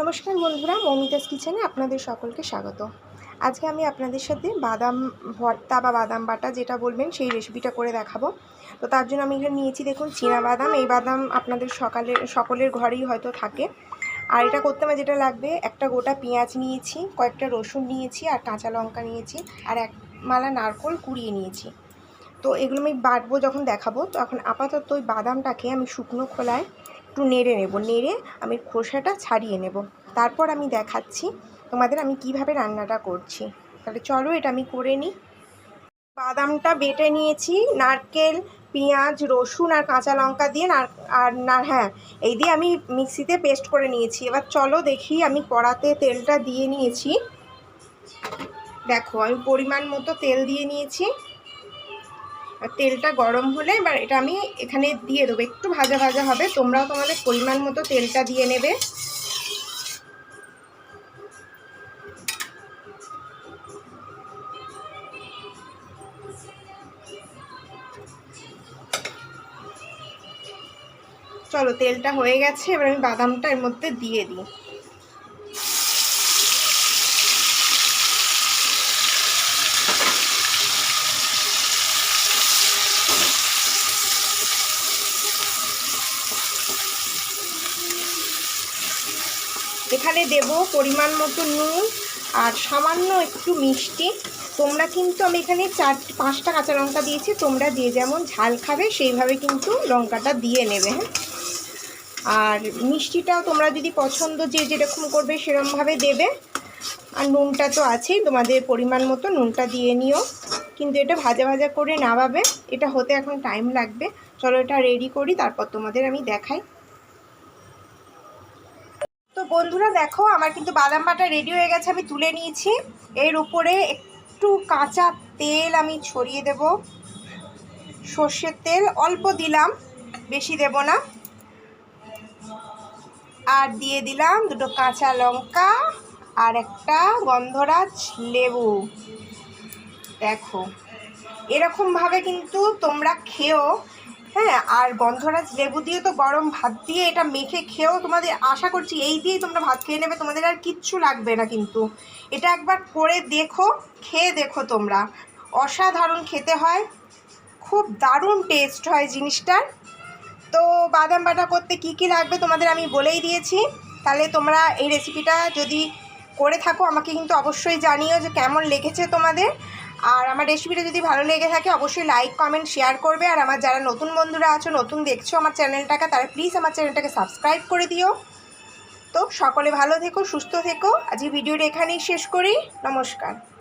নমস্কার বন্ধুরা, মৌমিতাস কিচেনে আপনাদের সকলকে স্বাগত। আজকে আমি আপনাদের সাথে বাদাম ভর্তা বা বাদাম বাটা যেটা বলবেন সেই রেসিপিটা করে দেখাবো। তো তার জন্য আমি এখানে নিয়েছি দেখুন চীনা বাদাম। এই বাদাম আপনাদের সকালে সকলের ঘরেই হয়তো থাকে। আর এটা করতে আমার যেটা লাগবে, একটা গোটা পেঁয়াজ নিয়েছি, কয়েকটা রসুন নিয়েছি আর কাঁচা লঙ্কা নিয়েছি আর এক মালা নারকোল কুড়িয়ে নিয়েছি। তো এগুলো আমি বাটবো যখন দেখাবো, তখন আপাতত ওই বাদামটাকে আমি শুকনো খোলায় একটু নেড়ে নেব, নেড়ে আমি খোসাটা ছাড়িয়ে নেব। তারপর আমি দেখাচ্ছি তোমাদের আমি কীভাবে রান্নাটা করছি। তাহলে চলো এটা আমি করে নিই। বাদামটা বেটে নিয়েছি, নারকেল, পেঁয়াজ, রসুন আর কাঁচা লঙ্কা দিয়ে আর না হ্যাঁ এই দিয়ে আমি মিক্সিতে পেস্ট করে নিয়েছি। এবার চলো দেখি আমি কড়াতে তেলটা দিয়ে নিয়েছি। দেখো, আমি পরিমাণ মতো তেল দিয়ে নিয়েছি। তেলটা গরম হলে এবার এটা আমি এখানে দিয়ে দেবো। একটু ভাজা ভাজা হবে, তোমরাও তোমাদের পরিমাণ মতো তেলটা দিয়ে নেবে। চলো তেলটা হয়ে গেছে, এবার আমি বাদামটা এর মধ্যে দিয়ে দিই। এখানে দেব পরিমাণ মতো নুন আর সামান্য একটু মিষ্টি। তোমরা কিন্তু আমি এখানে চার, পাঁচটা কাঁচা লঙ্কা দিয়েছি, তোমরা যে যেমন ঝাল খাবে সেইভাবে কিন্তু লঙ্কাটা দিয়ে নেবে হ্যাঁ? আর মিষ্টিটাও তোমরা যদি পছন্দ যে যেরকম করবে সেরকমভাবে দেবে। আর নুনটা তো আছেই, তোমাদের পরিমাণ মতো নুনটা দিয়ে নিও। কিন্তু এটা ভাজা ভাজা করে নামাবে, এটা হতে এখন টাইম লাগবে। চলো এটা রেডি করি, তারপর তোমাদের আমি দেখাই। তো বন্ধুরা দেখো, আমার কিন্তু বাদাম বাটা রেডি হয়ে গেছে, আমি তুলে নিয়েছি। এর উপরে একটু কাঁচা তেল আমি ছড়িয়ে দেব। সর্ষের তেল অল্প দিলাম, বেশি দেব না। আর দিয়ে দিলাম দুটো কাঁচা লঙ্কা আর একটা গন্ধরাজ লেবু। দেখো, এরকমভাবে কিন্তু তোমরা হ্যাঁ আর গন্ধরাজ লেবু দিয়ে তো গরম ভাত দিয়ে এটা মেখে খেয়েও তোমাদের আশা করছি এই দিয়েই তোমরা ভাত খেয়ে নেবে। তোমাদের আর কিচ্ছু লাগবে না কিন্তু। এটা একবার করে দেখো, খেয়ে দেখো তোমরা। অসাধারণ খেতে হয়। খুব দারুণ টেস্ট হয় জিনিসটার। তো বাদাম বাটা করতে কি কি লাগবে তোমাদের আমি বলেই দিয়েছি। তাহলে তোমরা এই রেসিপিটা যদি করে থাকো, আমাকে কিন্তু অবশ্যই জানিও যে কেমন লেগেছে তোমাদের। আর আমার রেসিপিটা যদি ভালো লেগে থাকে, অবশ্যই লাইক কমেন্ট শেয়ার করবে। আর আমার যারা নতুন বন্ধুরা আছো, নতুন দেখছ আমার চ্যানেলটাকে তারা প্লিজ আমার চ্যানেলটাকে সাবস্ক্রাইব করে দিও। তো সকলে ভালো থেকো, সুস্থ থেকো। আজকে ভিডিওটা এখানেই শেষ করি। নমস্কার।